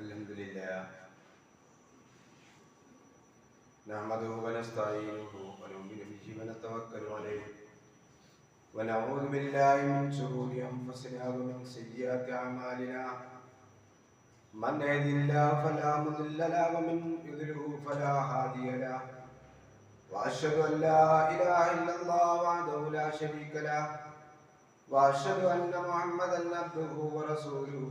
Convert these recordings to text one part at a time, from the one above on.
الحمد لله نحمده ونستعينه ونؤمن به ونتوكل عليه ونعوذ بالله من شرور انفسنا ومن سيئات اعمالنا من يهد الله فلا مضل له ومن يضلله فلا هادي له واشهد ان لا اله الا الله وحده لا شريك له واشهد ان محمدا عبده ورسوله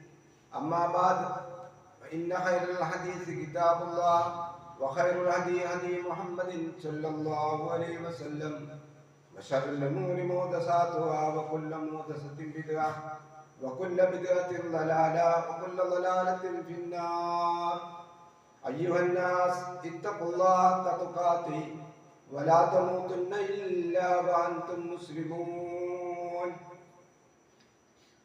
أما بعد فإن خير الحديث كتاب الله وخير الهدي هدي محمد صلى الله عليه وسلم وشر الأمور محدثاتها وكل محدثه بدعة وكل بدعة ضلالة وكل ضلالة في النار. أيها الناس اتقوا الله حق تقاته ولا تموتن إلا وأنتم مسلمون.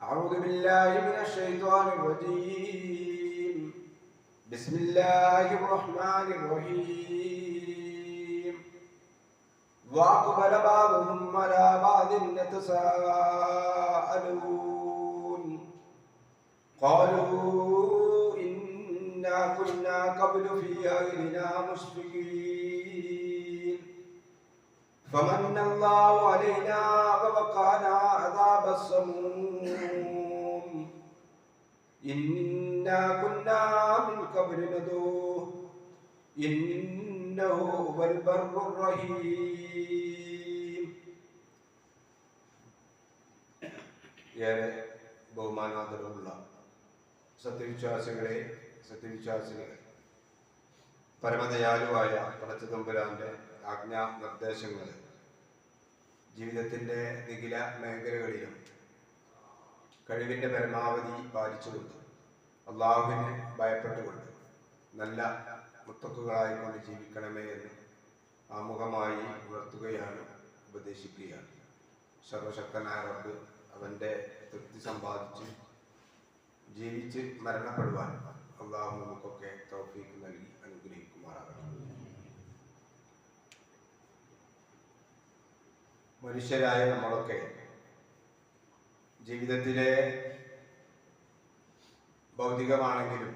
أعوذ بالله من الشيطان الرجيم. بسم الله الرحمن الرحيم. وأقبل بعضهم على بعض يتساءلون. قالوا إنا كنا قبل في أهلنا مشفقين. فمن الله علينا ووقانا عذاب السموم إنا كنا من قبل ندوه إنه هو البر الرحيم ഏറെ ബഹുമാനാദരവുള്ള സത്യവിശ്വാസികളെ സത്യവിശ്വാസികളെ പരമദയാലുവായ പടച്ചതമ്പുരാന്റെ ആജ്ഞാ നിർദ്ദേശങ്ങൾ ജീവിതത്തിന്റെ നികില മേഖലകളിലും കഴിവിന്റെ പരമാവധി പാലിച്ചുകൊണ്ട് അള്ളാഹുവിനെ ഭയപ്പെട്ടുകൊണ്ട് നല്ല മുത്തക്കുകളായിക്കൊണ്ട് ജീവിക്കണമേ എന്ന് ആമുഖമായി ഉണർത്തുകയാണ് ഉപദേശിക്കുകയാണ്. സർവശക്തനായ റബ്ബ് അവന്റെ തൃപ്തി സമ്പാദിച്ച് ജീവിച്ച് മരണപ്പെടുവാൻ അള്ളാഹു നമുക്കൊക്കെ തൗഫീക്ക് നൽകി. മനുഷ്യരായ നമ്മളൊക്കെ ജീവിതത്തിലെ ഭൗതികമാണെങ്കിലും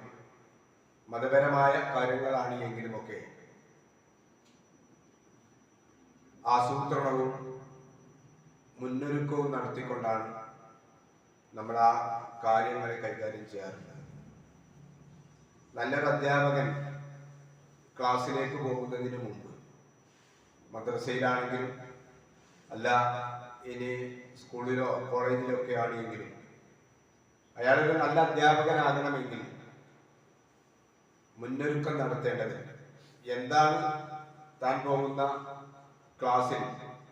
മതപരമായ കാര്യങ്ങളാണ് എങ്കിലുമൊക്കെ ആസൂത്രണവും മുന്നൊരുക്കവും നടത്തിക്കൊണ്ടാണ് നമ്മൾ ആ കാര്യങ്ങളെ കൈകാര്യം ചെയ്യാറുള്ളത്. നല്ലൊരു അധ്യാപകൻ ക്ലാസ്സിലേക്ക് പോകുന്നതിന് മുമ്പ് മദ്രസയിലാണെങ്കിലും അല്ല ഇനി സ്കൂളിലോ കോളേജിലോ ഒക്കെ ആണെങ്കിലും അയാളൊരു നല്ല അധ്യാപകനാകണമെങ്കിൽ മുന്നൊരുക്കം നടത്തേണ്ടത് എന്താണ് താൻ പോകുന്ന ക്ലാസ്സിൽ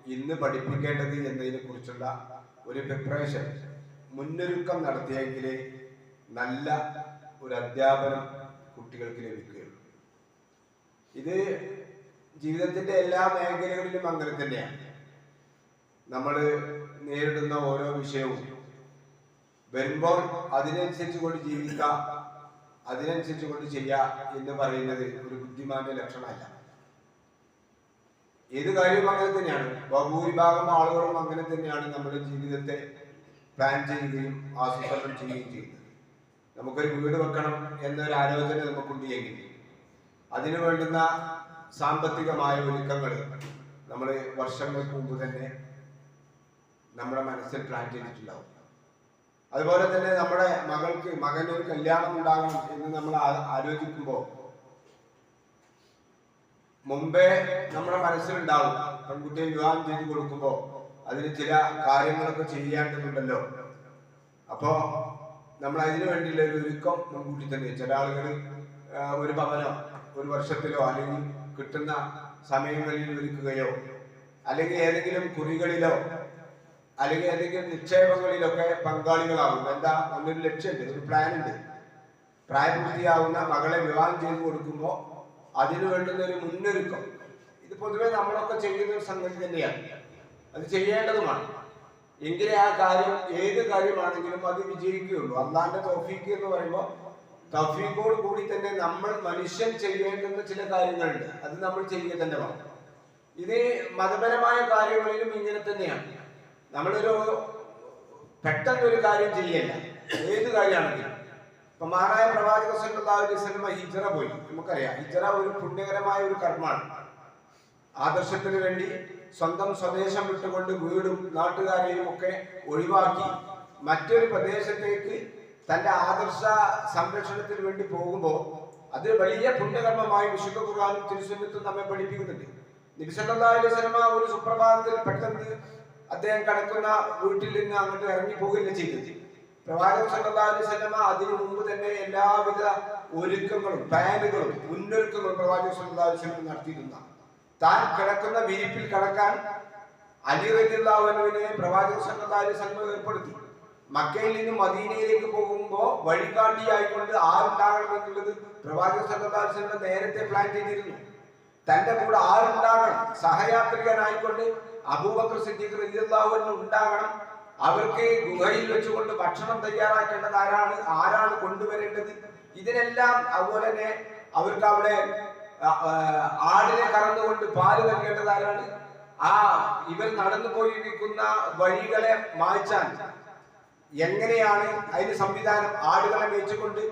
ഇന്ന് പഠിപ്പിക്കേണ്ടത് എന്നതിനെ കുറിച്ചുള്ള ഒരു പ്രിപ്പറേഷൻ മുന്നൊരുക്കം നടത്തിയെങ്കിലേ നല്ല ഒരു അധ്യാപനം കുട്ടികൾക്ക് ലഭിക്കുകയുള്ളൂ. ഇത് ജീവിതത്തിന്റെ എല്ലാ മേഖലകളിലും അങ്ങനെ തന്നെയാണ്. നമ്മൾ നേരിടുന്ന ഓരോ വിഷയവും. വരുമ്പോൾ അതിനനുസരിച്ച് കൊണ്ട് ജീവിക്കുക അതിനനുസരിച്ച് കൊണ്ട് ചെയ്യുക എന്ന് പറയുന്നത് ഒരു ബുദ്ധിമാന്റെ ലക്ഷണമല്ല. ഏത് കാര്യവും അങ്ങനെ തന്നെയാണ്. ഭൂരിഭാഗം ആളുകളും അങ്ങനെ തന്നെയാണ് നമ്മുടെ ജീവിതത്തെ പ്ലാൻ ചെയ്യുകയും ആസൂത്രണം ചെയ്യുകയും ചെയ്യുന്നത്. നമുക്കൊരു വീട് വെക്കണം എന്നൊരു ആലോചന നമുക്കുണ്ട് എങ്കിൽ അതിനു വേണ്ടുന്ന സാമ്പത്തികമായ ഒരുക്കങ്ങൾ നമ്മൾ വർഷങ്ങൾക്ക് മുമ്പ് തന്നെ നമ്മുടെ മനസ്സിൽ പ്ലാൻ ചെയ്തിട്ടുണ്ടാവും. അതുപോലെ തന്നെ നമ്മുടെ മകൾക്ക് മകന് ഒരു കല്യാണം ഉണ്ടാകണം എന്ന് നമ്മൾ ആലോചിക്കുമ്പോൾ മുമ്പേ നമ്മുടെ മനസ്സിലുണ്ടാവും. പെൺകുട്ടിയെ വിവാഹം ചെയ്തു കൊടുക്കുമ്പോൾ അതിന് ചില കാര്യങ്ങളൊക്കെ ചെയ്യേണ്ടതുണ്ടല്ലോ അപ്പോ നമ്മൾ അതിനു വേണ്ടിയുള്ള ഒരു ഒരുക്കം മുൻകൂട്ടി തന്നെ. ചില ആളുകൾ ഒരു ഭവനോ ഒരു വർഷത്തിലോ അല്ലെങ്കിൽ കിട്ടുന്ന സമയങ്ങളിൽ ഒരുക്കുകയോ അല്ലെങ്കിൽ ഏതെങ്കിലും കുറികളിലോ അല്ലെങ്കിൽ ഏതെങ്കിലും നിക്ഷേപങ്ങളിലൊക്കെ പങ്കാളികളാകും. എന്താ? ഒന്നൊരു ലക്ഷ്യമുണ്ട്. ഒരു പ്ലാൻ ഉണ്ട് പ്രായപൂർത്തിയാവുന്ന മകളെ വിവാഹം ചെയ്തു കൊടുക്കുമ്പോൾ അതിനു വേണ്ടുന്ന ഒരു മുന്നൊരുക്കം. ഇത് പൊതുവെ നമ്മളൊക്കെ ചെയ്യുന്ന ഒരു സംഗതി തന്നെയാണ്. അത് ചെയ്യേണ്ടതുമാണ്. എങ്കിലേ ആ കാര്യം ഏത് കാര്യമാണെങ്കിലും അത് വിജയിക്കുകയുള്ളൂ. അള്ളാന്റെ തൗഫീക്ക് എന്ന് പറയുമ്പോൾ തൗഫീക്കോട് കൂടി തന്നെ നമ്മൾ മനുഷ്യൻ ചെയ്യേണ്ടുന്ന ചില കാര്യങ്ങളുണ്ട്. അത് നമ്മൾ ചെയ്യുക തന്നെ വേണം. ഇത് മതപരമായ കാര്യങ്ങളിലും ഇങ്ങനെ തന്നെയാണ്. നമ്മളൊരു പെട്ടെന്ന് ഒരു കാര്യം ചെയ്യല്ല. ഏത് കാര്യമാണെങ്കിലും. ഇപ്പൊ മഹാനായ പ്രവാചക വസല്ലം ഹിജറ പോയി. നമുക്കറിയാം ഹിജറ ഒരു പുണ്യകരമായ ഒരു കർമ്മമാണ്. ആദർശത്തിന് വേണ്ടി സ്വന്തം സ്വദേശം വിട്ടുകൊണ്ട് വീടും നാട്ടുകാരെയും ഒക്കെ ഒഴിവാക്കി മറ്റൊരു പ്രദേശത്തേക്ക് തന്റെ ആദർശ സംരക്ഷണത്തിന് വേണ്ടി പോകുമ്പോൾ അത് വലിയ പുണ്യകർമ്മമായി വിശുദ്ധ ഖുർആാനും തിരുസുന്നത്തും നമ്മെ പഠിപ്പിക്കുന്നുണ്ട്. നബി സിനിമ അലൈഹി ഒരു സുപ്രഭാതത്തിൽ പെട്ടെന്ന് അദ്ദേഹം കിടക്കുന്ന വീട്ടിൽ നിന്ന് അങ്ങോട്ട് ഇറങ്ങി പോകില്ല ചെയ്തത്. പ്രവാചകൻ സല്ലല്ലാഹു അലൈഹി അതിനു മുമ്പ് തന്നെ എല്ലാവിധ ഒരുക്കങ്ങളും പ്ലാനുകളും മുന്നൊരുക്കങ്ങളും പ്രവാചകൻ സല്ലല്ലാഹു അലൈഹി വസല്ലം നടത്തിയിരുന്ന താൻ കിടക്കുന്ന വിരിപ്പിൽ കിടക്കാൻ അലി റളിയല്ലാഹുവിനെ പ്രവാചകൻ സല്ലല്ലാഹു അലൈഹി വസല്ലം ഏർപ്പെടുത്തി. മക്കയിൽ നിന്ന് മദീനയിലേക്ക് പോകുമ്പോൾ വഴികാട്ടിയായിക്കൊണ്ട് ആരുണ്ടാകണം എന്നുള്ളത് പ്രവാചകൻ സല്ലല്ലാഹു അലൈഹി വസല്ലം നേരത്തെ പ്ലാൻ ചെയ്തിരുന്നു. തന്റെ കൂടെ ആരുണ്ടാകണം? സഹയാത്രികനായിക്കൊണ്ട് അബൂബക്കർ സിദ്ദീഖ് റളിയല്ലാഹു ഉണ്ടാകണം. അവർക്ക് ഗുഹയിൽ വെച്ചുകൊണ്ട് ഭക്ഷണം തയ്യാറാക്കേണ്ടത് ആരാണ്? ആരാണ് കൊണ്ടുവരേണ്ടത്? ഇതിനെല്ലാം അതുപോലെ തന്നെ അവർക്ക് അവിടെ ആടിനെ കറന്നുകൊണ്ട് പാൽ നൽകേണ്ടത് ആരാണ്? ആ ഇവർ നടന്നു പോയിരിക്കുന്ന വഴികളെ മായ്ച്ചാൽ എങ്ങനെയാണ് അതിന് സംവിധാനം? ആടുകളെ മേച്ചുകൊണ്ട്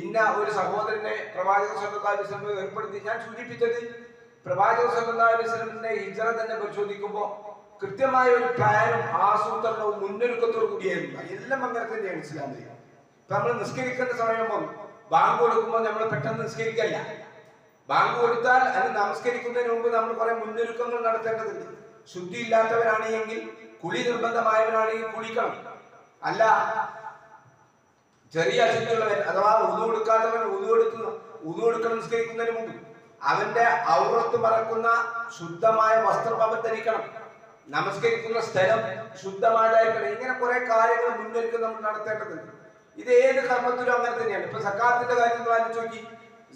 ഇന്ന ഒരു സഹോദരനെ പ്രവാചക സ്വന്തം ഏർപ്പെടുത്തി. ഞാൻ സൂചിപ്പിച്ചത് പ്രവാചക വസല്ലമിന്റെ ഹിജറ തന്നെ പരിശോധിക്കുമ്പോൾ കൃത്യമായ ഒരു പ്ലാനും ആസൂത്രണവും മുന്നൊരുക്കത്തോടു കൂടിയായിരുന്നു. എല്ലാം അങ്ങനെ തന്നെയാണ് ഇസ്ലാമിക നമ്മൾ നിസ്കരിക്കേണ്ട സമയം ബാങ്ക് കൊടുക്കുമ്പോൾ നമ്മൾ പെട്ടെന്ന് നിസ്കരിക്കല്ല. ബാങ്ക് കൊടുത്താൽ അത് നമസ്കരിക്കുന്നതിന് മുമ്പ് നമ്മൾ കുറെ മുന്നൊരുക്കങ്ങൾ നടത്തേണ്ടതുണ്ട്. ശുദ്ധി ഇല്ലാത്തവരാണെങ്കിൽ കുളി നിർബന്ധമായവരാണെങ്കിൽ കുളിക്കണം. അല്ല ചെറിയ അശുദ്ധിയുള്ളവൻ അഥവാ ഉതു കൊടുക്കാത്തവൻ ഉതു കൊടുക്കുന്ന ഉതു കൊടുക്കണം നിസ്കരിക്കുന്നതിന് മുമ്പ്. അവന്റെ ഔറത്ത് പറക്കുന്ന ശുദ്ധമായ വസ്ത്രം അവൻ ധരിക്കണം. നമസ്കരിക്കുന്ന സ്ഥലം ശുദ്ധമായതായിരിക്കണം. ഇങ്ങനെ കുറെ കാര്യങ്ങൾ മുന്നൊരുക്കം നമ്മൾ നടത്തേണ്ടതുണ്ട്. ഇത് ഏത് കർമ്മത്തിലും അങ്ങനെ തന്നെയാണ്. ഇപ്പൊ സക്കാത്തിന്റെ കാര്യം ആലോചിച്ച് നോക്കി.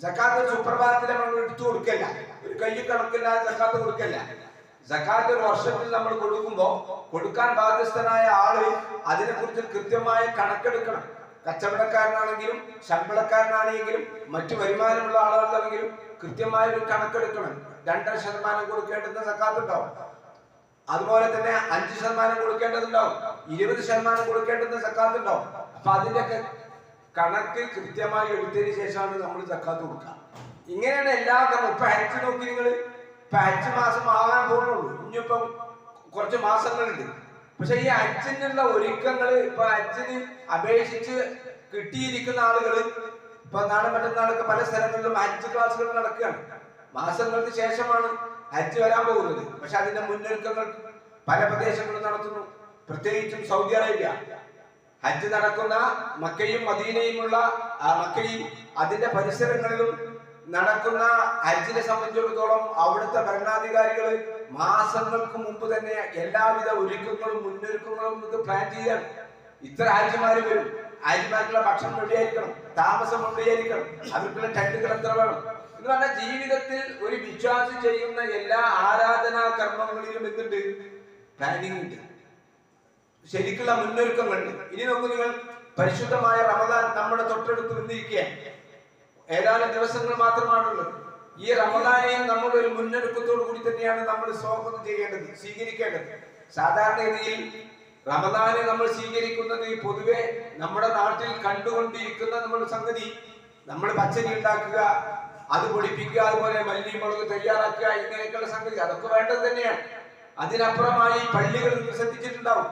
സക്കാത്ത് സുപ്രഭാതത്തിൽ നമ്മൾ എടുത്തു കൊടുക്കല്ല. ഒരു കയ്യിൽ കണക്കില്ലാതെ സക്കാത്ത് കൊടുക്കല്ല. സക്കാത്ത് ഒരു വർഷത്തിൽ നമ്മൾ കൊടുക്കുമ്പോൾ കൊടുക്കാൻ ബാധ്യസ്ഥനായ ആൾ അതിനെക്കുറിച്ച് കൃത്യമായ കണക്കെടുക്കണം. കച്ചവടക്കാരനാണെങ്കിലും ശമ്പളക്കാരനാണെങ്കിലും മറ്റു വരുമാനമുള്ള ആളുകളാണെങ്കിലും കൃത്യമായ ഒരു കണക്കെടുക്കണം. രണ്ടര ശതമാനം കൊടുക്കേണ്ടുന്ന സക്കാത്തുണ്ടാവും. അതുപോലെ തന്നെ അഞ്ച് ശതമാനം കൊടുക്കേണ്ടതുണ്ടാവും. ഇരുപത് ശതമാനം കൊടുക്കേണ്ടുന്ന സക്കാത്തുണ്ടാവും. അപ്പൊ അതിന്റെയൊക്കെ കണക്ക് കൃത്യമായി എടുത്തതിന് ശേഷമാണ് നമ്മൾ സക്കാത്ത് കൊടുക്കുക. ഇങ്ങനെയാണ് എല്ലാ കർമ്മം ഇപ്പൊ ഹജ്ജ് നോക്കി നിങ്ങൾ ഇപ്പൊ ഹജ്ജ് മാസം ആകാൻ പോകുന്നുള്ളൂ. ഇനിയിപ്പം കുറച്ച് മാസങ്ങളുണ്ട്. പക്ഷെ ഈ അച്ഛനുള്ള ഒരുക്കങ്ങൾ ഇപ്പൊ അച്ഛന് അപേക്ഷിച്ച് കിട്ടിയിരിക്കുന്ന ആളുകൾ ഇപ്പൊ നാളെ മറ്റന്നാളൊക്കെ പല സ്ഥലങ്ങളിലും ഹജ്ജ് ക്ലാസ്സുകൾ നടക്കുകയാണ്. മാസങ്ങൾക്ക് ശേഷമാണ് ഹജ്ജ് വരാൻ പോകുന്നത്. പക്ഷെ അതിന്റെ മുന്നൊരുക്കങ്ങൾ പല പ്രദേശങ്ങളും നടത്തുന്നു. പ്രത്യേകിച്ചും സൗദി അറേബ്യ. ഹജ്ജ് നടക്കുന്ന മക്കയും മദീനയുമുള്ള മക്കയും അതിന്റെ പരിസരങ്ങളിലും നടക്കുന്ന ഹജ്ജിനെ സംബന്ധിച്ചിടത്തോളം അവിടുത്തെ ഭരണാധികാരികൾ മാസങ്ങൾക്ക് മുമ്പ് തന്നെ എല്ലാവിധ ഒരുക്കങ്ങളും മുന്നൊരുക്കങ്ങളും ഇത് പ്ലാൻ ചെയ്യാണ്. ഇത്ര ഹാജിമാര് വരും. ഹാജിമാർക്കുള്ള ഭക്ഷണം റെഡിയായിരിക്കണം താമസം റെഡിയായിരിക്കണം അവർക്കുള്ള ടെന്റുകൾ എത്ര വേണം? എന്ന് പറഞ്ഞാൽ ജീവിതത്തിൽ ഒരു വിശ്വാസി ചെയ്യുന്ന എല്ലാ ആരാധനാ കർമ്മങ്ങളിലും എന്തുണ്ട്? പ്ലാനിങ് ഉണ്ട്. ശരിക്കുള്ള മുന്നൊരുക്കങ്ങളുണ്ട്. ഇനി നോക്കൂ നിങ്ങൾ പരിശുദ്ധമായ റമദാൻ നമ്മുടെ തൊട്ടടുത്ത് വന്നിരിക്കുകയാണ്. ഏതാനും ദിവസങ്ങൾ മാത്രമാണുള്ളത്. ഈ റമദാനെയും നമ്മൾ ഒരു മുന്നൊരുക്കത്തോടു കൂടി തന്നെയാണ് നമ്മൾ സ്വാഗതം ചെയ്യേണ്ടത് സ്വീകരിക്കേണ്ടത്. സാധാരണഗതിയിൽ റമദാനെ നമ്മൾ സ്വീകരിക്കുന്നത് പൊതുവെ നമ്മുടെ നാട്ടിൽ കണ്ടുകൊണ്ടിരിക്കുന്ന നമ്മുടെ സംഗതി നമ്മൾ പച്ചരി ഉണ്ടാക്കുക അത് പൊടിപ്പിക്കുക അതുപോലെ മല്ലി മുളക് തയ്യാറാക്കുക ഇങ്ങനെയൊക്കെയുള്ള സംഗതി അതൊക്കെ വേണ്ടത് തന്നെയാണ്. അതിനപ്പുറമായി പള്ളികൾ ശ്രദ്ധിച്ചിട്ടുണ്ടാവും.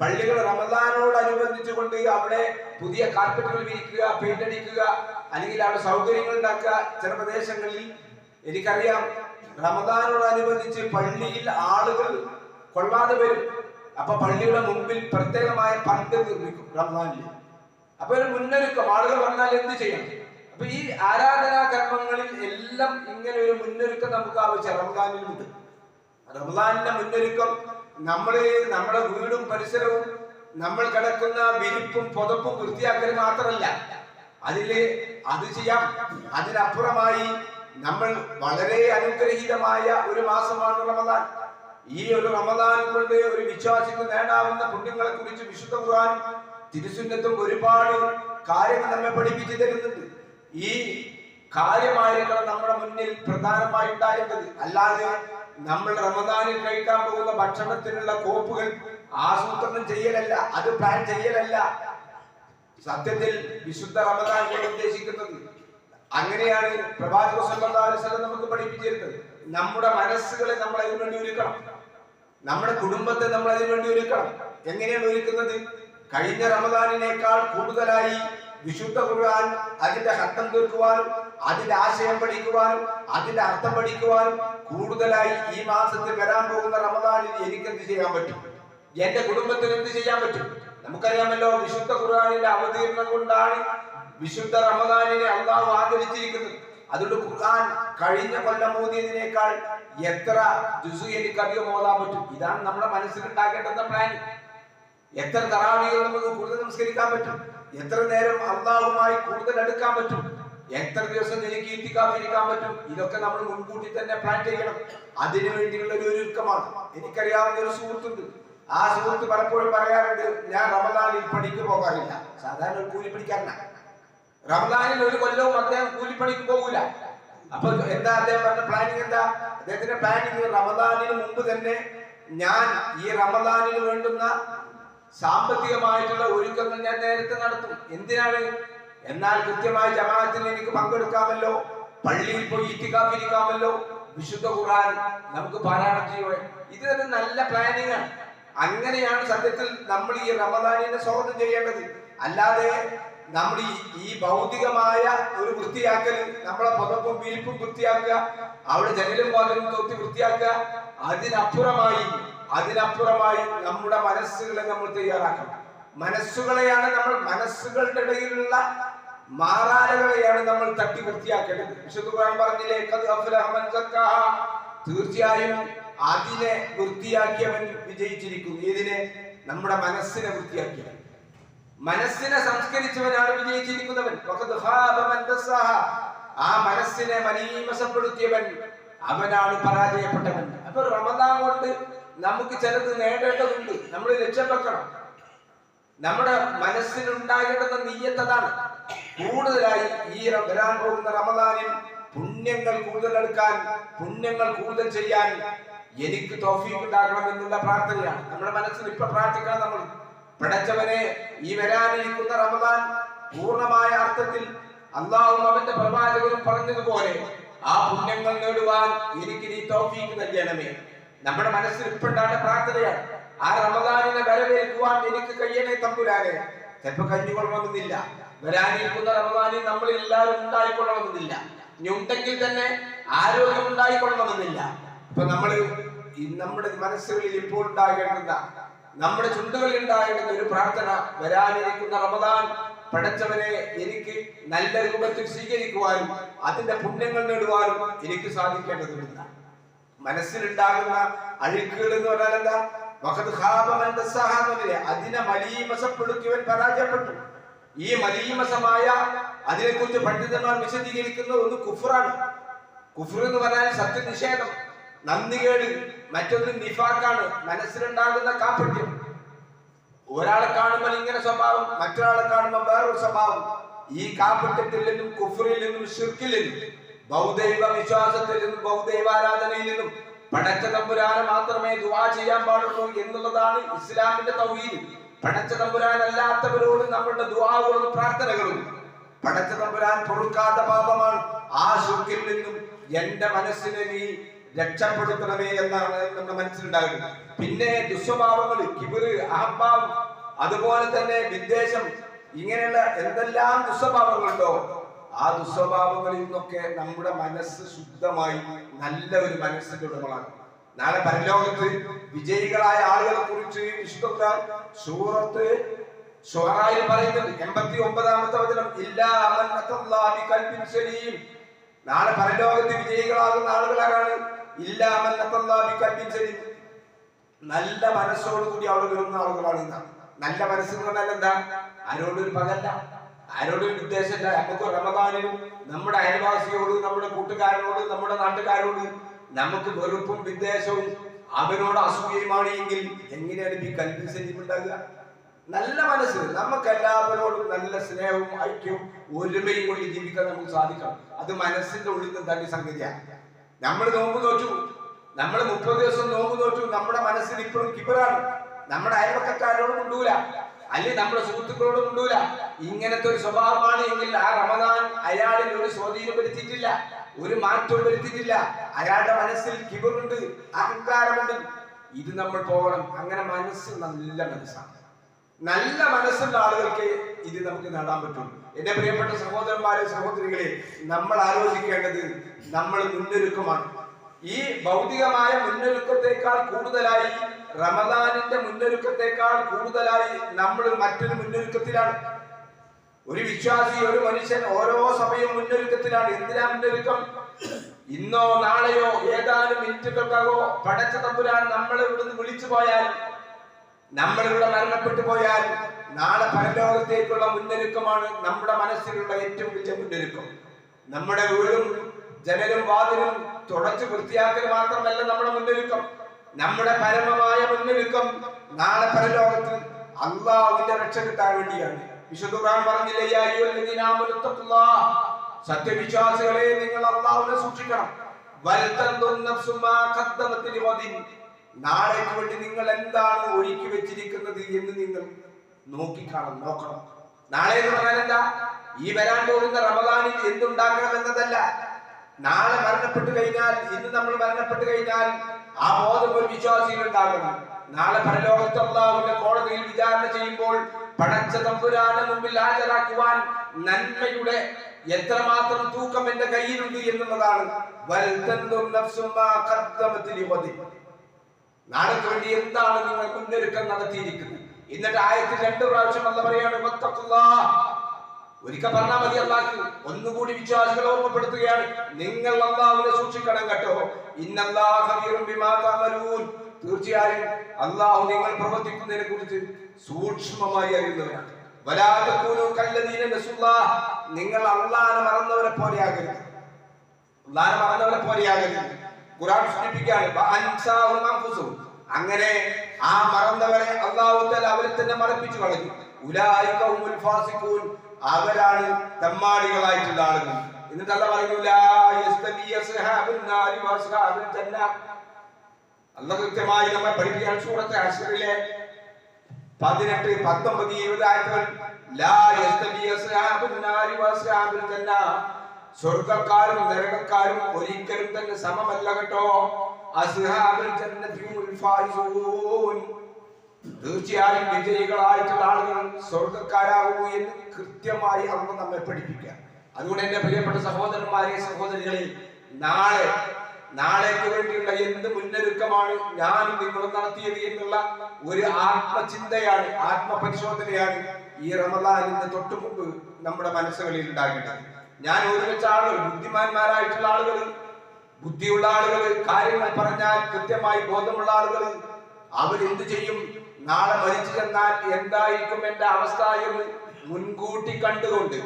പള്ളികൾ റമദാനോടനുബന്ധിച്ചുകൊണ്ട് അവിടെ പുതിയ കാർപ്പറ്റുകൾ വിരിക്കുക പെയിന്റ് അടിക്കുക അല്ലെങ്കിൽ അവിടെ സൗകര്യങ്ങൾ ഉണ്ടാക്കുക. ചില പ്രദേശങ്ങളിൽ എനിക്കറിയാം റമദാനോടനുബന്ധിച്ച് പള്ളിയിൽ ആളുകൾ കൊള്ളാതെ വരും. അപ്പൊ പള്ളിയുടെ മുമ്പിൽ പ്രത്യേകമായ പന്ത് നിർമ്മിക്കും റമദാനിൽ. അപ്പൊ ഒരു മുന്നൊരുക്കം. ആളുകൾ വന്നാൽ എന്ത് ചെയ്യണം? അപ്പൊ ഈ ആരാധനാ കർമ്മങ്ങളിൽ എല്ലാം ഇങ്ങനെ ഒരു മുന്നൊരുക്കം നമുക്ക് ആവശ്യം. റമദാനിലുണ്ട്. റമദാനിന്റെ മുന്നൊരുക്കം. നമ്മൾ നമ്മുടെ വീടും പരിസരവും നമ്മൾ കിടക്കുന്ന വിരിപ്പും പുതപ്പും വൃത്തിയാക്കൽ മാത്രമല്ല. അതിൽ അത് ചെയ്യാം. അതിനപ്പുറമായി നമ്മൾ വളരെ അനുഗ്രഹീതമായ ഒരു മാസമാണ് റമദാൻ. ഈ ഒരു റമദാൻ കൊണ്ട് ഒരു വിശ്വാസിക്ക് നേടാവുന്ന പുണ്യങ്ങളെ കുറിച്ച് വിശുദ്ധ ഖുർആൻ തിരുസുന്നത്തും ഒരുപാട് കാര്യങ്ങൾ നമ്മെ പഠിപ്പിച്ചു തരുന്നുണ്ട്. ഈ കാര്യമായിരിക്കണം നമ്മുടെ മുന്നിൽ പ്രധാനമായി ഉണ്ടായേണ്ടത് അല്ലാതെ നമ്മൾ റമദാനിൽ കഴിക്കാൻ പോകുന്ന ഭക്ഷണത്തിനുള്ള കോപ്പുകൾ ആസൂത്രണം ചെയ്യലല്ല അത് പ്ലാൻ ചെയ്യലല്ല. സത്യത്തിൽ വിശുദ്ധ റമദാൻ കൊണ്ട് ഉദ്ദേശിക്കുന്നത്. അങ്ങനെയാണ് പ്രവാചക വസല്ലം നമുക്ക് പഠിപ്പിച്ചിരുന്നത്. നമ്മുടെ മനസ്സുകളെ നമ്മൾ അതിനു വേണ്ടി ഒരുക്കണം. നമ്മുടെ കുടുംബത്തെ നമ്മൾ അതിനു വേണ്ടി ഒരുക്കണം. എങ്ങനെയാണ് ഒരുക്കുന്നത്? കഴിഞ്ഞ റമദാനിനേക്കാൾ കൂടുതലായി വിശുദ്ധ ഖുർആൻ അതിന്റെ ഹത്തം തീർക്കുവാനും അതിന്റെ ആശയം പഠിക്കുവാനും അതിന്റെ അർത്ഥം പഠിക്കുവാനും കൂടുതലായി ഈ മാസത്തിൽ വരാൻ പോകുന്ന റമദാനിൽ എനിക്ക് എന്ത് ചെയ്യാൻ പറ്റും? എന്റെ കുടുംബത്തിന് എന്ത് ചെയ്യാൻ പറ്റും? നമുക്കറിയാമല്ലോ വിശുദ്ധ ഖുർആാനിന്റെ അവതീർണം കൊണ്ടാണ് വിശുദ്ധ റമദാനിനെ അള്ളാഹു ആദരിച്ചിരിക്കുന്നത്. അതുകൊണ്ട് ഖുർആൻ കഴിഞ്ഞ കൊല്ലം ഓതിയതിനേക്കാൾ എത്ര ജുസു എനിക്ക് അധികം ഓതാൻ പറ്റും? ഇതാണ് നമ്മുടെ മനസ്സിൽ ഉണ്ടാക്കേണ്ടുന്ന പ്ലാൻ എത്ര തറാവികൾ നമുക്ക് കൂടുതൽ നമസ്കരിക്കാൻ പറ്റും? എത്ര നേരം അള്ളാഹുമായി കൂടുതൽ അടുക്കാൻ പറ്റും? എത്ര ദിവസം എനിക്ക് ഇരിക്കാൻ പറ്റും? ഇതൊക്കെ നമ്മൾ മുൻകൂട്ടി തന്നെ പ്ലാൻ ചെയ്യണം. അതിനു വേണ്ടിയുള്ള ഒരു ഒരുക്കമാണ്. എനിക്കറിയാവുന്ന ഒരു സുഹൃത്തുണ്ട്. ആ സുഹൃത്ത് പലപ്പോഴും പറയാറുണ്ട് ഞാൻ റമദാനിൽ പണിക്ക് പോകാറില്ല. സാധാരണ ഒരു കൂലിപ്പണിക്കാരനാണ് റമദാനിൽ ഒരു കൊല്ലവും അദ്ദേഹം കൂലിപ്പണിക്ക് പോകൂല. അപ്പൊ എന്താ അദ്ദേഹം പറഞ്ഞ പ്ലാനിങ് എന്താ? അദ്ദേഹത്തിന്റെ പ്ലാനിങ് റമദാനിന് മുമ്പ് തന്നെ ഞാൻ ഈ റമദാനിന് വേണ്ടുന്ന സാമ്പത്തികമായിട്ടുള്ള ഒരുക്കങ്ങൾ ഞാൻ നേരത്തെ നടത്തും. എന്തിനാണ് എന്നാൽ കൃത്യമായി ജമാഅത്തിൽ എനിക്ക് പങ്കെടുക്കാമല്ലോ പള്ളിയിൽ പോയി ഇത്തിക്കാപ്പിരിക്കാമല്ലോ വിശുദ്ധ ഖുർആൻ നമുക്ക് പാരായണം ചെയ്യുക ഇതൊരു നല്ല പ്ലാനിങ് ആണ്. അങ്ങനെയാണ് സത്യത്തിൽ നമ്മൾ ഈ റമദാനിനെ സ്വാഗതം ചെയ്യേണ്ടത്. അല്ലാതെ നമ്മൾ ഈ ഈ ഭൗതികമായ ഒരു വൃത്തിയാക്കൽ നമ്മളെ പുതപ്പും വിരിപ്പും വൃത്തിയാക്കുക അവിടെ ജനലും വാതിലും തൊത്തി വൃത്തിയാക്കുക അതിനപ്പുറമായി അതിനപ്പുറമായി നമ്മുടെ മനസ്സുകളെ നമ്മൾ തയ്യാറാക്കണം. മനസ്സുകളെയാണ് നമ്മൾ മനസ്സുകളുടെ ഇടയിലുള്ള മാറാലകളെയാണ് നമ്മൾ തട്ടി വൃത്തിയാക്കേണ്ടത്. വിശുദ്ധ ഖുർആൻ പറഞ്ഞില്ലേ "ഖദ് അഫ്ലഹ മൻ സക്കാഹ." തീർച്ചയായും അതിനെ വൃത്തിയാക്കിയവൻ വിജയിച്ചിരിക്കും. ഇതിനെ നമ്മുടെ മനസ്സിനെ വൃത്തിയാക്കിയ മനസ്സിനെ സംസ്കരിച്ചവനാണ് വിജയിച്ചിരിക്കുന്നവൻ. ആ മനസ്സിനെ മലീമസപ്പെടുത്തിയവൻ അവനാണ് പരാജയപ്പെട്ടവൻ. അപ്പൊ റമദാൻ കൊണ്ട് നമുക്ക് ചിലത് നേടേണ്ടതുണ്ട്. നമ്മൾ ലക്ഷ്യം വെക്കണം നമ്മുടെ മനസ്സിലുണ്ടാകേണ്ടുന്ന നീയത്തതാണ് കൂടുതലായി ഈ വരാൻ പോകുന്ന റമദാനിൽ പുണ്യങ്ങൾ കൂടുതൽ എടുക്കാൻ പുണ്യങ്ങൾ കൂടുതൽ ചെയ്യാൻ എനിക്ക് തോഫീക്ക് ഉണ്ടാകണം എന്നുള്ള പ്രാർത്ഥനയാണ്. നമ്മുടെ മനസ്സിൽ ഇപ്പൊ പ്രാർത്ഥിക്കണം നമ്മൾ. പിടച്ചവനെ ഈ വരാനിരിക്കുന്ന റമദാൻ പൂർണമായ അർത്ഥത്തിൽ അള്ളാഹും അവന്റെ പ്രവാചകരും പറഞ്ഞതുപോലെ ആ പുണ്യങ്ങൾ നേടുവാൻ എനിക്ക് നീ തോഫീക്ക് നൽകണമേ. നമ്മുടെ മനസ്സിൽ ഇപ്പോണ്ടാണ് പ്രാർത്ഥനയാണ്. ആ റമദാനിനെ വരവേൽക്കുവാൻ എനിക്ക് കഴിയണേ തമ്പുരാനെ. ചിലപ്പോ കഞ്ഞിക്കൊള്ളണമെന്നില്ല വരാനിരിക്കുന്ന റമദാനിൽ നമ്മൾ എല്ലാവരും ഉണ്ടായിക്കൊള്ളണമെന്നില്ല. ഇനി ഉണ്ടെങ്കിൽ തന്നെ ആരോഗ്യം ഉണ്ടായിക്കൊള്ളണമെന്നില്ല. അപ്പൊ നമ്മൾ നമ്മുടെ മനസ്സുകളിൽ ഇപ്പോൾ ഉണ്ടാകേണ്ടുന്ന നമ്മുടെ ചുണ്ടുകളിൽ ഉണ്ടാകേണ്ടുന്ന ഒരു പ്രാർത്ഥന വരാനിരിക്കുന്ന റമദാൻ പടച്ചവനെ എനിക്ക് നല്ല രൂപത്തിൽ സ്വീകരിക്കുവാനും അതിന്റെ പുണ്യങ്ങൾ നേടുവാനും എനിക്ക് സാധിക്കേണ്ടതുണ്ട്. മനസ്സിലുണ്ടാകുന്ന അഴുക്കുകൾ എന്ന് പറഞ്ഞാൽ എന്താ? അതിനെ മലീമസപ്പെടുത്തിയവൻ പരാജയപ്പെട്ടു. ഈ മലീമസമായ അതിനെക്കുറിച്ച് പണ്ഡിതന്മാർ വിശദീകരിക്കുന്ന ഒന്ന് കുഫറാണ്. കുഫർ എന്ന് പറഞ്ഞാൽ സത്യനിഷേധം നന്ദികേട് മറ്റൊന്ന് നിഫാക്കാണ് മനസ്സിലുണ്ടാകുന്ന കാപ്പട്യം ഒരാളെ കാണുമ്പോൾ ഇങ്ങനെ സ്വഭാവം മറ്റൊരാളെ കാണുമ്പോൾ വേറൊരു സ്വഭാവം. ഈ കാപ്പട്യത്തിൽ നിന്നും കുഫറിൽ നിന്നും ഷിർക്കിൽ നിന്നും ബൗദ്ധൈവ വിശ്വാസത്തിൽ നിന്നും ബൗദ്ധൈവാരാധനയിൽ നിന്നും പടച്ച തമ്പുരാനെ മാത്രമേ ദുവാ ചെയ്യാൻ പാടുള്ളൂ എന്നുള്ളതാണ് ഇസ്ലാമിന്റെ തൗഹീദ്. പടച്ച തമ്പുരാൻ അല്ലാത്തവരോട് നമ്മളുടെ ദുവാകളും പ്രാർത്ഥനകളും. പടച്ച തമ്പുരാൻ പൊറുക്കാത്ത പാപമാണ് ആ ശുക്കിൽ നിന്നും എന്റെ മനസ്സിനെ നീ രക്ഷപ്പെടുത്തണമേ എന്നാണ് നമ്മുടെ മനസ്സിലുണ്ടാകുന്നത്. പിന്നെ ദുസ്വഭാവങ്ങൾ കിബിറ് അഹംഭാവം അതുപോലെ തന്നെ വിദ്വേഷം ഇങ്ങനെയുള്ള എന്തെല്ലാം ദുസ്വഭാവങ്ങളുണ്ടോ ആ ദുസ്വഭാവങ്ങളിൽ നിന്നൊക്കെ നമ്മുടെ മനസ്സ് ശുദ്ധമായി നല്ല ഒരു മനസ്സിന്റെ ഉടമകളാണ്. നാളെ പരലോകത്ത് വിജയികളായ ആളുകളെ കുറിച്ച് വിശുദ്ധ സൂറത്ത് ഷുറായിൽ പറയുന്നുണ്ട്. എൺപത്തി ഒമ്പതാമത്തെ വചനം സലീം. നാളെ പരലോകത്ത് വിജയികളാകുന്ന ആളുകളാണ് സലീം. നല്ല മനസ്സോടുകൂടി അവിടെ വരുന്ന ആളുകളാണ് നല്ല മനസ്സ് എന്ന് പറഞ്ഞാൽ എന്താ ആരോടൊരു പകല്ല. ആരോടും വിദ്വേഷമില്ല നമുക്ക് റമദാനിലും നമ്മുടെ അയൽവാസിയോട് നമ്മുടെ കൂട്ടുകാരനോട് നമ്മുടെ നാട്ടുകാരോട് നമുക്ക് വെറുപ്പും വിദ്വേഷവും അവനോട് അസൂയയുമാണ് എങ്കിൽ എങ്ങനെയാണ് ഈ കൽവി ഉണ്ടാകുക നല്ല മനസ്സ്. നമുക്ക് എല്ലാവരോടും നല്ല സ്നേഹവും ഐക്യവും ഒരുമയും കൊണ്ട് ജീവിക്കാൻ നമുക്ക് സാധിക്കണം. അത് മനസ്സിന്റെ ഉള്ളിൽ നിന്ന് തന്നെ സംഗതിയാണ് നമ്മൾ നോമ്പ് നോറ്റു. നമ്മൾ മുപ്പത് ദിവസം നോമ്പ് നോറ്റു. നമ്മുടെ മനസ്സിൽ ഇപ്പോഴും കിബറാണ്. നമ്മുടെ അയൽവക്കക്കാരോട് കൊണ്ടൂല അല്ലെങ്കിൽ നമ്മുടെ സുഹൃത്തുക്കളോട് കൊണ്ടൂല ഇങ്ങനത്തെ ഒരു സ്വഭാവമാണ് എങ്കിൽ ആ റമദാൻ അയാളിൽ ഒരു സ്വാധീനം വരുത്തിയിട്ടില്ല ഒരു മാറ്റവും വരുത്തിയിട്ടില്ല അയാളുടെ മനസ്സിൽ കിബറുണ്ട് അഹങ്കാരമുണ്ട്. ഇത് നമ്മൾ പോകണം. അങ്ങനെ മനസ്സ് നല്ല മനസ്സാണ്. നല്ല മനസ്സുള്ള ആളുകൾക്ക് ഇത് നമുക്ക് നേടാൻ പറ്റും. എന്റെ പ്രിയപ്പെട്ട സഹോദരന്മാരെ സഹോദരികളെ നമ്മൾ ആലോചിക്കേണ്ടത് നമ്മൾ മുന്നൊരുക്കമാണ്. ഈ ഭൗതികമായ മുന്നൊരുക്കത്തെക്കാൾ കൂടുതലായി റമദാനിന്റെ മുന്നൊരുക്കത്തെക്കാൾ കൂടുതലായി നമ്മൾ മറ്റൊരു മുന്നൊരുക്കത്തിലാണ്. ഒരു വിശ്വാസി ഒരു മനുഷ്യൻ ഓരോ സമയവും മുന്നൊരുക്കത്തിലാണ്. എന്തിനാ മുന്നൊരുക്കം? ഇന്നോ നാളെയോ ഏതാനും മിനിറ്റുകൾക്കകോ പടച്ച തമ്പുരാൻ നമ്മളെ ഇവിടുന്ന് വിളിച്ചു പോയാൽ നമ്മളിവിടെ മരണപ്പെട്ടു പോയാൽ നാളെ പരലോകത്തേക്കുള്ള മുന്നൊരുക്കമാണ് നമ്മുടെ മനസ്സിലുള്ള ഏറ്റവും വലിയ മുന്നൊരുക്കം. നമ്മുടെ വീടും ജനലും വാതിലും തുടച്ചു വൃത്തിയാക്കൽ മാത്രമല്ല നമ്മുടെ മുന്നൊരുക്കം. നമ്മുടെ പരമമായ മുന്നൊരുക്കം നാളെ പരലോകത്ത് അള്ളാഹുവിന്റെ രക്ഷ കിട്ടാൻ വേണ്ടിയാണ്. വിശുദ്ധ ഖുർആൻ പറഞ്ഞില്ലേ സത്യവിശ്വാസികളെ നിങ്ങൾ അള്ളാഹുവിനെ സൂക്ഷിക്കണം. നാളേക്ക് വേണ്ടി നിങ്ങൾ എന്താണ് ഒരുക്കി വെച്ചിരിക്കുന്നത് എന്ന് നിങ്ങൾ നോക്കിക്കാണും നോക്കണം. നാളെ എന്ന് പറഞ്ഞാൽ എന്താ? ഈ വരാൻ പോകുന്ന റമദാനിൽ എന്തുണ്ടാക്കണം എന്നതല്ല നാളെ മരണപ്പെട്ടു കഴിഞ്ഞാൽ ഇന്ന് നമ്മൾ മരണപ്പെട്ടു കഴിഞ്ഞാൽ ആ ബോധം ഒരു വിശ്വാസിയിൽ ഉണ്ടാകണം നാളെ പരലോകത്ത് അള്ളാഹുവിന്റെ കോടതിയിൽ വിചാരണ ചെയ്യുമ്പോൾ പടച്ച തമ്പുരാന് മുമ്പിൽ ഹാജരാക്കുവാൻ നന്മയുടെ എത്രമാത്രം തൂക്കം എന്റെ കയ്യിലുണ്ട് എന്നുള്ളതാണ്. നാളേക്ക് വേണ്ടി എന്താണ് നിങ്ങൾ മുന്നൊരുക്കം നടത്തിയിരിക്കുന്നത് എന്നിട്ട് ആയത്തിൽ രണ്ട് പ്രാവശ്യം അല്ല പറയാണ്. ഒരിക്കൽ പറഞ്ഞാൽ മതി അള്ളാഹ്. ഒന്നുകൂടി വിശ്വാസികളെ ഓർമ്മപ്പെടുത്തുകയാണ്. നിങ്ങൾ അള്ളാഹുവിനെ സൂക്ഷിക്കണം കേട്ടോ. തീർച്ചയായും അള്ളാഹു നിങ്ങൾ പ്രവർത്തിക്കുന്നതിനെ കുറിച്ച് സൂക്ഷ്മമായി നസുല്ലാഹ് നിങ്ങൾ അള്ളാഹനെ മറന്നവരെ പോലെയാകരുത് അള്ളാഹനെ മറന്നവരെ പോലെയാകരുത് ഖുർആൻ സൂചിപ്പിക്കുകയാണ്. അങ്ങനെ ആ മറന്നവരെ അള്ളാഹു അവരെ തന്നെ മറപ്പിച്ചു കളഞ്ഞു. ഉലായിക ഹുമുൽ ഫാസിഖൂൻ. അവരാണ് തെമ്മാടികളായിട്ടുള്ള ആളുകൾ. എന്നിട്ട് അല്ല പറയുന്നു ലാ യസ്തവി അസ്ഹാബുൻ നാരി വഅസ്ഹാബുൽ ജന്ന. അള്ളാഹ് കൃത്യമായി നമ്മെ പഠിപ്പിക്കാൻ സൂറത്ത് അശ്റിലെ പതിനെട്ട് പത്തൊമ്പത് ഇരുപത് സ്വർഗക്കാരും നരകക്കാരും ഒരിക്കലും തന്നെ സമമല്ല കേട്ടോ. അസ്ഹാബുൽ ജന്നതി ഫായിസൂൻ തീർച്ചയായും വിജയികളായിട്ടുള്ള ആളുകൾ സ്വർഗക്കാരാകുന്നു എന്ന് കൃത്യമായി അന്ന് നമ്മെ പഠിപ്പിക്കുക. അതുകൊണ്ട് എന്റെ പ്രിയപ്പെട്ട സഹോദരന്മാരെ സഹോദരികളെ നാളെ നാളേക്ക് വേണ്ടിയുള്ള എന്ത് മുന്നൊരുക്കമാണ് ഞാൻ നിങ്ങളും നടത്തിയത് എന്നുള്ള ഒരു ആത്മചിന്തയാണ് ആത്മപരിശോധനയാണ് ഈ റമദാനിന് തൊട്ടു മുമ്പ് നമ്മുടെ മനസ്സുകളിൽ ഉണ്ടാകേണ്ടത്. ഞാൻ ഒരുമിച്ച ആളുകൾ ബുദ്ധിമാന്മാരായിട്ടുള്ള ആളുകൾ ബുദ്ധിയുള്ള ആളുകൾ കാര്യങ്ങൾ പറഞ്ഞാൽ കൃത്യമായി ബോധമുള്ള ആളുകൾ അവരെന്ത് ചെയ്യും? നാളെ മരിച്ചു ചെന്നാൽ എന്തായിരിക്കും എന്റെ അവസ്ഥ എന്ന് മുൻകൂട്ടി കണ്ടുകൊണ്ട്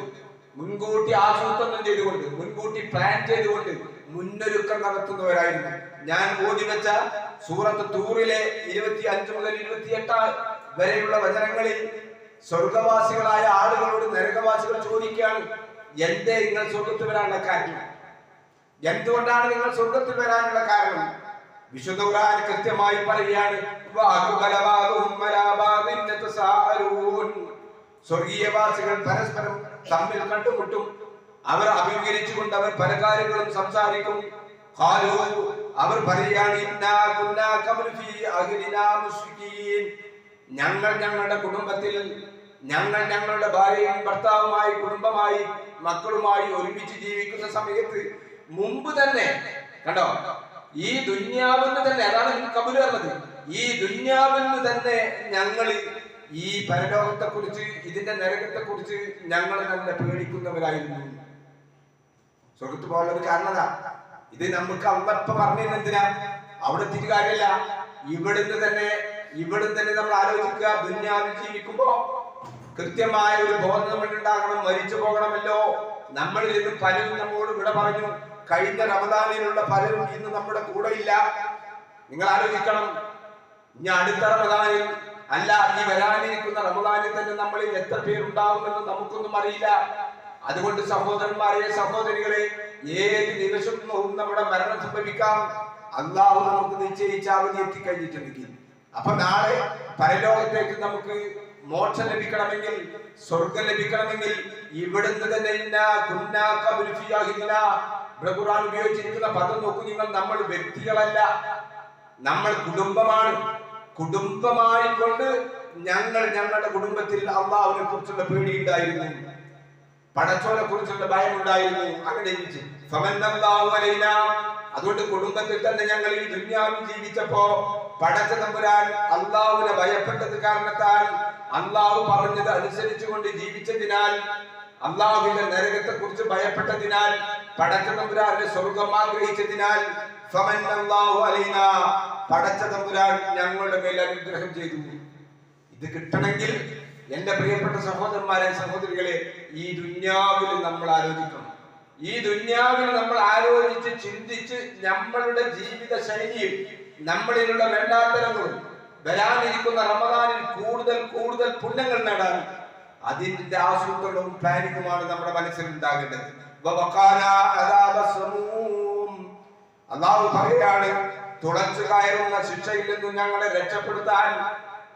മുൻകൂട്ടി ആസൂത്രണം ചെയ്തുകൊണ്ട് മുൻകൂട്ടി പ്ലാൻ ചെയ്തുകൊണ്ട് മുന്നൊരുക്കം നടത്തുന്നവരായിരുന്നു. ഞാൻ ഓതി വെച്ച സൂറത്ത് തൂറിലെ ഇരുപത്തി അഞ്ച് മുതൽ ഇരുപത്തി എട്ട് വരെയുള്ള വചനങ്ങളിൽ സ്വർഗവാസികളായ ആളുകളോട് നരകവാസികൾ ചോദിക്കുകയാണ് എന്തേ നിങ്ങൾ സ്വർഗത്തിൽ വരാനുള്ള കാരണം? എന്തുകൊണ്ടാണ് നിങ്ങൾ സ്വർഗത്തിൽ വരാനുള്ള കാരണം? വിശുദ്ധ ഖുർആൻ കൃത്യമായി യതസാഅലൂൻ. സ്വർഗീയവാസികൾ പരസ്പരം തമ്മിൽ കണ്ടുമുട്ടും. അവർ അഭിമുഖീകരിച്ചുകൊണ്ട് അവർ പല കാര്യങ്ങളും സംസാരിക്കും. അവർ പറയുകയാണ് ഞങ്ങൾ ഞങ്ങളുടെ കുടുംബത്തിൽ ഞങ്ങൾ ഞങ്ങളുടെ ഭാര്യയും ഭർത്താവുമായി കുടുംബമായി മക്കളുമായി ഒരുമിച്ച് ജീവിക്കുന്ന സമയത്ത് മുമ്പ് തന്നെ കണ്ടോ? ഈ ദുന്യാവെന്ന് തന്നെ അതാണ് കബുൽ പറഞ്ഞത്. ഈ ദുന്യാവെന്ന് തന്നെ ഞങ്ങൾ ഈ പരലോകത്തെ കുറിച്ച് ഇതിന്റെ നരകത്തെ കുറിച്ച് ഞങ്ങൾ തന്നെ പേടിക്കുന്നവരായിരുന്നു. സ്വർഗത്ത് പോകാനുള്ള ഒരു കാരണതാ ഇത് നമുക്ക് അള്ളപ്പ പറഞ്ഞിരുന്ന എന്തിനാ? അവിടെ എത്തിയിട്ട് കാര്യമില്ല. ഇവിടുന്ന് തന്നെ ഇവിടുന്ന് തന്നെ നമ്മൾ ആലോചിക്കുക. ദുന്യാവിൽ ജീവിക്കുമ്പോ കൃത്യമായ ഒരു ബോധം നമ്മൾ ഉണ്ടാകണം മരിച്ചു പോകണമല്ലോ. നമ്മളിൽ നിന്ന് പലരും നമ്മോട് വിട പറഞ്ഞു. കഴിഞ്ഞ റമദാനിലുള്ള പലരും ഇന്ന് നമ്മുടെ കൂടെ ഇല്ല. നിങ്ങൾ ആലോചിക്കണം. ഇനി അടുത്ത റമദാനിൽ അല്ല ഈ വരാനിരിക്കുന്ന റമദാനിൽ തന്നെ നമ്മളിൽ എത്ര പേരുണ്ടാകുമെന്ന് നമുക്കൊന്നും അറിയില്ല. അതുകൊണ്ട് സഹോദരന്മാരെ സഹോദരികളെ ഏത് നിമിഷവും നമ്മുടെ മരണം സംഭവിക്കാം. അള്ളാഹു നമുക്ക് നിശ്ചയിച്ച അവധി എത്തിക്കഴിഞ്ഞിട്ടുണ്ടെങ്കിൽ. അപ്പൊ നാളെ പരലോകത്തേക്ക് നമുക്ക് മോക്ഷം ലഭിക്കണമെങ്കിൽ സ്വർഗം ലഭിക്കണമെങ്കിൽ ഇവിടുന്ന് തന്നെ ഇവിടെ ഖുർആൻ ഉപയോഗിച്ചിരിക്കുന്ന പദം നോക്കൂ നിങ്ങൾ നമ്മൾ വ്യക്തികളല്ല നമ്മൾ കുടുംബമാണ്. കുടുംബമായിക്കൊണ്ട് ഞങ്ങൾ ഞങ്ങളുടെ കുടുംബത്തിൽ അള്ളാഹുവിനെ കുറിച്ചുള്ള പേടി ഉണ്ടായിരുന്നു പടച്ചോനെ കുറിച്ചുള്ള ഭയം ഉണ്ടായിരുന്നു അങ്ങനെ. അതുകൊണ്ട് കുടുംബത്തിൽ തന്നെ ഞങ്ങൾ ഈ ദുന്യാവിൽ ജീവിച്ചപ്പോ പടച്ച തമ്പുരാൻ അള്ളാഹുവിനെ ഭയപ്പെട്ടത് കാരണത്താൽ അള്ളാഹു പറഞ്ഞത് അനുസരിച്ചുകൊണ്ട് ജീവിച്ചതിനാൽ അള്ളാഹുവിന്റെ നരകത്തെ കുറിച്ച് ഭയപ്പെട്ടതിനാൽ പടച്ച തമ്പുരാന്റെ സ്വർഗം ആഗ്രഹിച്ചതിനാൽ. പടച്ച തമ്പുരാൻ ഞങ്ങളുടെ മേൽ അനുഗ്രഹം ചെയ്തു ഇത് കിട്ടണമെങ്കിൽ എന്റെ പ്രിയപ്പെട്ട സഹോദരന്മാരെ സഹോദരികളെ ഈ ദുന്യാവിൽ നമ്മൾ ആലോചിക്കണം ഈ ദുന്യാവിൽ നമ്മൾ ആലോചിച്ച് ചിന്തിച്ച് നമ്മളുടെ ജീവിത ശൈലിയും നമ്മളിലുള്ള വേണ്ടാത്തരങ്ങളും വരാനിരിക്കുന്ന റമദാനിൽ കൂടുതൽ കൂടുതൽ പുണ്യങ്ങൾ നേടാൻ അതിന്റെ ആസൂത്രണവും പ്ലാനിങ്ങുമാണ് നമ്മുടെ മനസ്സിൽ ഉണ്ടാകേണ്ടത്. അള്ളാഹു പറയാണ് തുളച്ചു കയറുന്ന ശിക്ഷയിൽ നിന്നും ഞങ്ങളെ രക്ഷപ്പെടുത്താൻ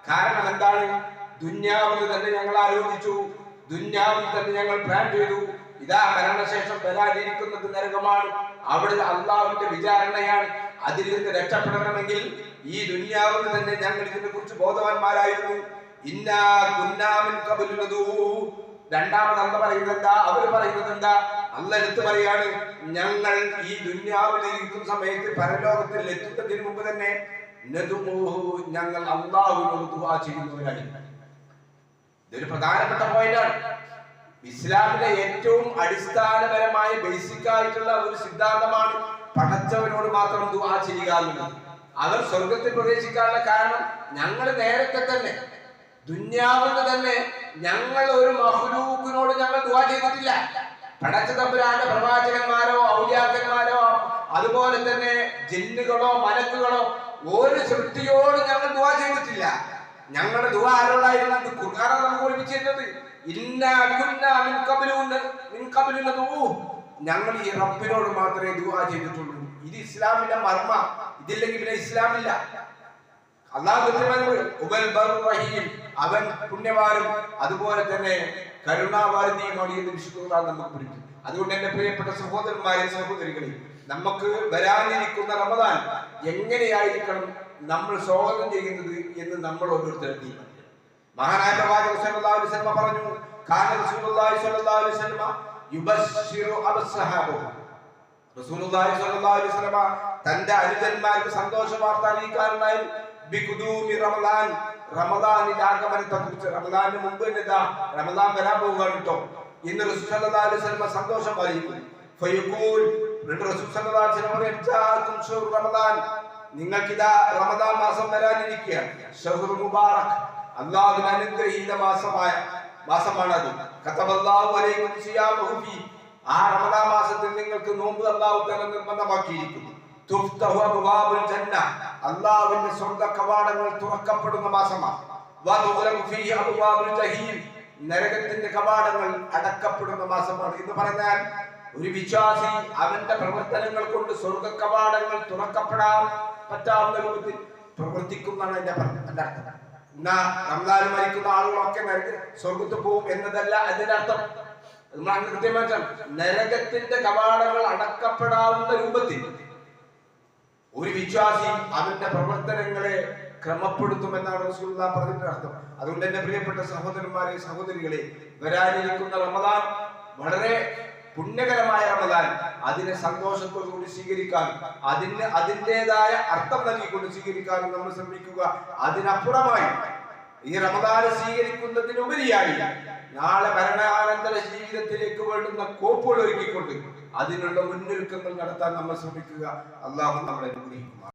കാരണം എന്താണ്? ദുന്യാവിൽ തന്നെ ഞങ്ങൾ ആലോചിച്ചു ദുന്യാവിൽ തന്നെ ഞങ്ങൾ പ്ലാൻ ചെയ്തു. ഇതാ മരണശേഷം വരാതിരിക്കുന്നത് നരകമാണ്. അവിടെ അള്ളാഹുവിന്റെ വിചാരണയാണ് അതിൽ നിന്ന് രക്ഷപ്പെടണമെങ്കിൽ ഈ ദുന്യാവിൽ തന്നെ ഞങ്ങൾ ഇതിനെ കുറിച്ച് ബോധവാന്മാരായിരുന്നു. ഇന്നാ ഗുന്നാമിൻ കബലുനദൂ രണ്ടാമത് അന്ന് പറയുന്നത് എന്താ? അവർ പറയുന്നത് എന്താ? അല്ല എടുത്തു പറയാണ് ഞങ്ങൾ ഈ ദുന്യാവിൽ ഇരിക്കുന്ന സമയത്ത് പരലോകത്തിൽ എത്തുന്നതിന് മുമ്പ് തന്നെ ഞങ്ങൾ അള്ളാഹുവിനോട് ചെയ്യുന്നവരായി. ഇതൊരു പ്രധാനപ്പെട്ട പോയിന്റാണ് ഇസ്ലാമിലെ ഏറ്റവും അടിസ്ഥാനപരമായ ബേസിക് ആയിട്ടുള്ള ഒരു സിദ്ധാന്തമാണ് പടച്ചവനോട് മാത്രം ദുവാ ചെയ്യുക എന്നുള്ളത്. അവർ സ്വർഗത്തിൽ പ്രവേശിക്കാനുള്ള കാരണം ഞങ്ങൾ നേരത്തെ തന്നെ ദുന്യാവിന് തന്നെ ഞങ്ങൾ ഒരു മഹ്ലൂക്കിനോട് ഞങ്ങൾ ദുവാ ചെയ്തിട്ടില്ല. പടച്ച തമ്പുരാന്റെ പ്രവാചകന്മാരോ ഔലിയാക്കന്മാരോ അതുപോലെ തന്നെ ജിന്നുകളോ മലക്കുകളോ ഒരു സൃഷ്ടിയോട് ഞങ്ങൾ ദുവാ ചെയ്തിട്ടില്ല. ഞങ്ങളുടെ ദുആ ആരോടായിരുന്നു ഇത് ഖുർആനാണ് നമുക്ക് നദൂ. ഞങ്ങൾ ഈ റബ്ബിനോട് മാത്രമേ ദുവാ ചെയ്തിട്ടുള്ളൂ. ഇത് ഇസ്ലാമിന്റെ മർമ്മ. ഇതില്ലെങ്കിൽ പിന്നെ ഇസ്ലാമില്ല. അള്ളാഹു. അവൻ പുണ്യവാനും അതുപോലെ തന്നെ കരുണാവാരിധിയുമാണ് എന്ന് വിശുദ്ധ നമുക്ക് പഠിക്കും അതുകൊണ്ട് എന്റെ പ്രിയപ്പെട്ട സഹോദരന്മാരെ സഹോദരികളെ നമുക്ക് വരാനിരിക്കുന്ന റമദാൻ എങ്ങനെയായിരിക്കണം നമ്മൾ സ്വാഗതം ചെയ്യുന്നത് എന്ന് നമ്മൾ ഓരോരുത്തരും തീരുമാനിക്കണം. മഹാനായ പ്രവാചക സല്ലല്ലാഹു അലൈഹി വസല്ലം പറഞ്ഞു കാന റസൂലുള്ളാഹി സല്ലല്ലാഹു അലൈഹി വസല്ലം യുബശ്ശിറു അബ്സഹാബഹു റസൂലുള്ളാഹി സല്ലല്ലാഹു അലൈഹി വസല്ലം തന്റെ അനുജന്മാർക്ക് സന്തോഷ വാർത്ത അറിയിക്കാറുണ്ടായി ബിഖുദൂമി റമദാൻ. റമദാനിന്റെ ആഗമനത്തെ കുറിച്ച് റമദാനിന് മുമ്പ് തന്നെ റമദാൻ വരാൻ പോവുക കേട്ടോ. ഇന്ന് റസൂൽ സന്തോഷം അറിയിക്കും നിങ്ങൾക്കിതാ റമദാൻ മാസം വരാനിരിക്കുകയാണ്. അനുഗ്രഹീത മാസമായ മാസമാണത്. ആ റമദാൻ മാസത്തിൽ നിങ്ങൾക്ക് നോമ്പ് അള്ളാഹു തന്നെ നിർബന്ധമാക്കിയിരിക്കുന്നു. അള്ളാഹുവിന്റെ സ്വർഗ കവാടങ്ങൾ തുറക്കപ്പെടുന്ന മാസമാണ്. നരകത്തിന്റെ കവാടങ്ങൾ അടക്കപ്പെടുന്ന മാസമാണ്. എന്ന് പറഞ്ഞാൽ ഒരു വിശ്വാസി അവന്റെ പ്രവർത്തനങ്ങൾ കൊണ്ട് സ്വർഗ കവാടങ്ങൾ തുറക്കപ്പെടാൻ പറ്റാവുന്ന രൂപത്തിൽ പ്രവർത്തിക്കുന്നതാണ് എന്റെ അർത്ഥം. എന്നാ റംസാൻ മരിക്കുന്ന ആളുകളൊക്കെ നരക സ്വർഗത്ത് പോകും എന്നതല്ല അതിന്റെ അർത്ഥം. അത് നമ്മൾ അങ്ങനെ കൃത്യമായി നരകത്തിന്റെ കവാടങ്ങൾ അടക്കപ്പെടാവുന്ന രൂപത്തിൽ ഒരു വിശ്വാസി അവന്റെ പ്രവർത്തനങ്ങളെ ക്രമപ്പെടുത്തുമെന്നാണ് റസൂലുള്ളാഹി പറഞ്ഞിട്ട് അർത്ഥം. അതുകൊണ്ട് തന്നെ പ്രിയപ്പെട്ട സഹോദരന്മാരെ സഹോദരികളെ വരാനിരിക്കുന്ന റമദാൻ വളരെ പുണ്യകരമായ റമദാൻ. അതിനെ സന്തോഷത്തോടുകൂടി സ്വീകരിക്കാൻ അതിന് അതിന്റെതായ അർത്ഥം നൽകിക്കൊണ്ട് സ്വീകരിക്കാനും നമ്മൾ ശ്രമിക്കുക. അതിനപ്പുറമായി ഈ റമദാനെ സ്വീകരിക്കുന്നതിനുപരിയായി നാളെ മരണാനന്തര ജീവിതത്തിലേക്ക് വേണ്ടുന്ന കോപ്പുകൾ ഒരുക്കിക്കൊണ്ട് അതിനുള്ള മുന്നൊരുക്കങ്ങൾ നടത്താൻ നമ്മൾ ശ്രമിക്കുക. അള്ളാഹു നമ്മളെ അനുഗ്രഹിക്കുക